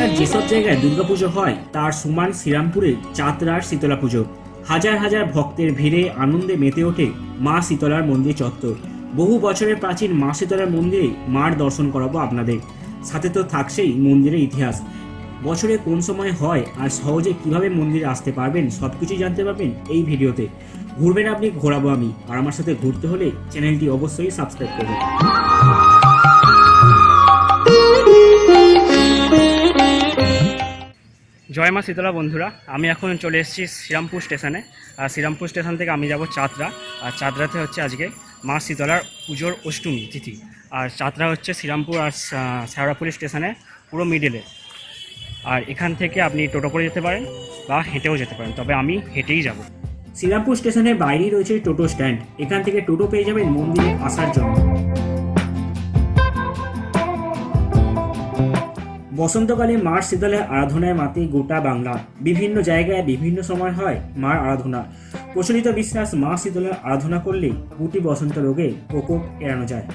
বাংলার যেসব জায়গায় দুর্গাপুজো হয়, তার সমান শ্রীরামপুরে চাতরার শীতলা পুজো হাজার হাজার ভক্তের ভিড়ে আনন্দে মেতে ওঠে মা শীতলার মন্দির চত্বর। বহু বছরের প্রাচীন মা শীতলার মন্দিরে মার দর্শন করাবো আপনাদের। সাথে তো থাকছেই মন্দিরের ইতিহাস। বছরে কোন সময় হয় আর সহজে কীভাবে মন্দিরে আসতে পারবেন সব কিছুই জানতে পারবেন এই ভিডিওতে। ঘুরবেন আপনি, ঘোরাবো আমি। আর আমার সাথে ঘুরতে হলে চ্যানেলটি অবশ্যই সাবস্ক্রাইব করবেন। জয় মা শীতলা বন্ধুরা, আমি এখন চলে এসেছি শ্রীরামপুর স্টেশনে। আর শ্রীরামপুর স্টেশন থেকে আমি যাব চাতরা আর চাতরাতে হচ্ছে আজকে মা শীতলার পুজোর অষ্টমী তিথি। আর চাতরা হচ্ছে শ্রীরামপুর আর শেওড়াপুরি স্টেশনে পুরো মিডিলে আর এখান থেকে আপনি টোটো করে যেতে পারেন বা হেঁটেও যেতে পারেন, তবে আমি হেঁটেই যাব। শ্রীরামপুর স্টেশনের বাইরেই রয়েছে টোটো স্ট্যান্ড। এখান থেকে টোটো পেয়ে যাবেন মন্দিরে আসার জন্য। বসন্তকালে মার শীতলে আরাধনায় মাতে গোটা বাংলা। বিভিন্ন জায়গায় বিভিন্ন সময় হয় মার আরাধনা। প্রচলিত বিশ্বাস, মা শীতলের আরাধনা করলে গুটি বসন্ত রোগে প্রকোপ এড়ানো যায়।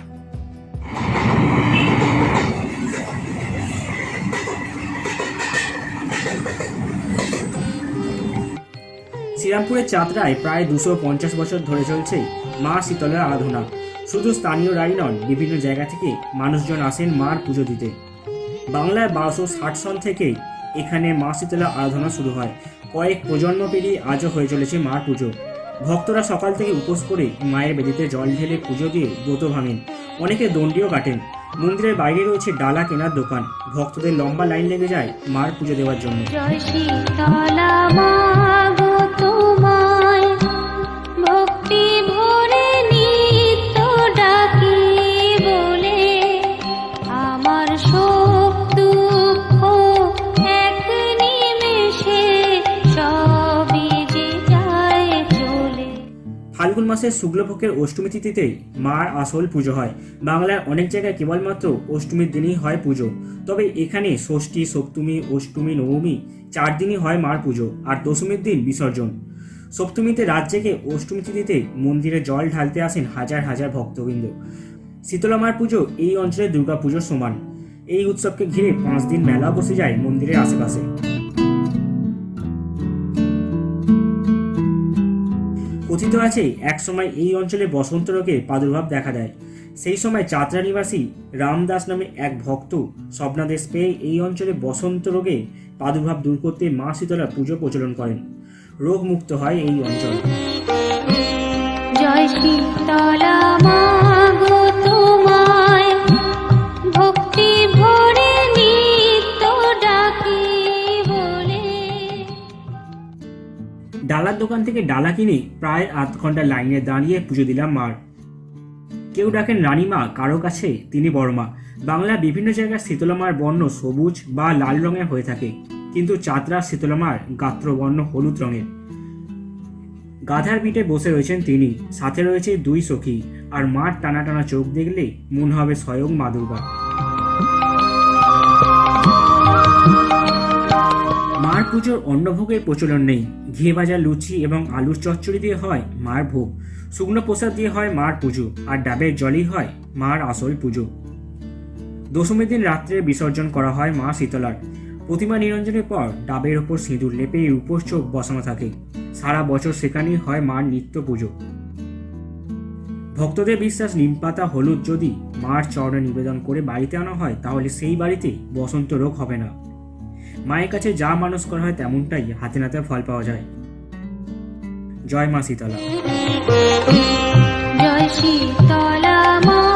শ্রীরামপুরের চাঁদরায় প্রায় দুশো পঞ্চাশ বছর ধরে চলছে মা শীতলের আরাধনা। শুধু স্থানীয়রাই নন, বিভিন্ন জায়গা থেকে মানুষজন আসেন মার পুজো দিতে। বাংলায় বারোশো ষাট সন থেকে এখানে মা শীতলা আরাধনা শুরু হয়। কয়েক প্রজন্ম পেরিয়ে আজও হয়ে চলেছে মার পুজো। ভক্তরা সকাল থেকে উপোস করে মায়ের বেদিতে জল ঢেলে পুজো দিয়ে ব্রত ভাঙেন। অনেকে দণ্ডিও কাটেন। মন্দিরের বাইরে রয়েছে ডালা কেনার দোকান। ভক্তদের লম্বা লাইন লেগে যায় মার পুজো দেওয়ার জন্য। ফাল্গুন মাসের শুক্লপক্ষের অষ্টমী তিথিতেই মার আসল পুজো হয়। বাংলার অনেক জায়গায় কেবলমাত্র অষ্টমীর দিনই হয় পুজো। তবে এখানে ষষ্ঠী, সপ্তমী, অষ্টমী, নবমী চার দিনই হয় মার পুজো আর দশমীর দিন বিসর্জন। সপ্তমীতে রাত জেগে অষ্টমী তিথিতে মন্দিরে জল ঢালতে আসেন হাজার হাজার ভক্তবৃন্দ। শীতলা মার পুজো এই অঞ্চলে দুর্গা পুজোর সমান। এই উৎসবকে ঘিরে পাঁচ দিন মেলা বসে যায় মন্দিরের আশেপাশে। কথিত আছে একসময় এই অঞ্চলে বসন্ত রোগের প্রাদুর্ভাব দেখা দেয়। সেই সময় চাতরা নিবাসী রামদাস নামে এক ভক্ত স্বপ্নাদেশ পেয়ে এই অঞ্চলে বসন্ত রোগে প্রাদুর্ভাব দূর করতে মা শীতলার পুজো প্রচলন করেন। রোগ মুক্ত হয় এই অঞ্চল। জয় শীতলা মাগো ডালার দোকান থেকে ডালা কিনে প্রায় আধ ঘণ্টা লাইনে দাঁড়িয়ে পুজো দিলাম মার। কেউ ডাকেন রানীমা, কারও কাছে তিনি বড়মা বাংলার বিভিন্ন জায়গায় শীতলামার বর্ণ সবুজ বা লাল রঙের হয়ে থাকে, কিন্তু চাতরা শীতলামার গাত্রবর্ণ হলুদ রঙের। গাধার পিঠে বসে রয়েছেন তিনি, সাথে রয়েছে দুই সখী, আর মার টানা টানা চোখ দেখলে মনে হবে স্বয়ং মা দুর্গা। পুজোর অন্নভোগের প্রচলন নেই। ঘিয়ে ভাজা লুচি এবং আলুর চচ্চড়ি দিয়ে হয় মার ভোগ, শুকনো প্রসাদ দিয়ে হয় মার পুজো, আর ডাবের জলই হয় মার আসল পুজো। দশমীর দিন রাত্রে বিসর্জন করা হয় মা শীতলার। প্রতিমা নিরঞ্জনের পর ডাবের ওপর সিঁদুর লেপে উপোস চোখ বসানো থাকে। সারা বছর সেখানেই হয় মার নিত্য পুজো। ভক্তদের বিশ্বাস নিমপাতা হলুদ যদি মার চরণে নিবেদন করে বাড়িতে আনা হয়, তাহলে সেই বাড়িতে বসন্ত রোগ হবে না। মায়ের কাছে যা মানুষ করা হয় তেমনটাই হাতে নাতে ফল পাওয়া যায়। জয় মা শীতলা। জয় শীতলা মা।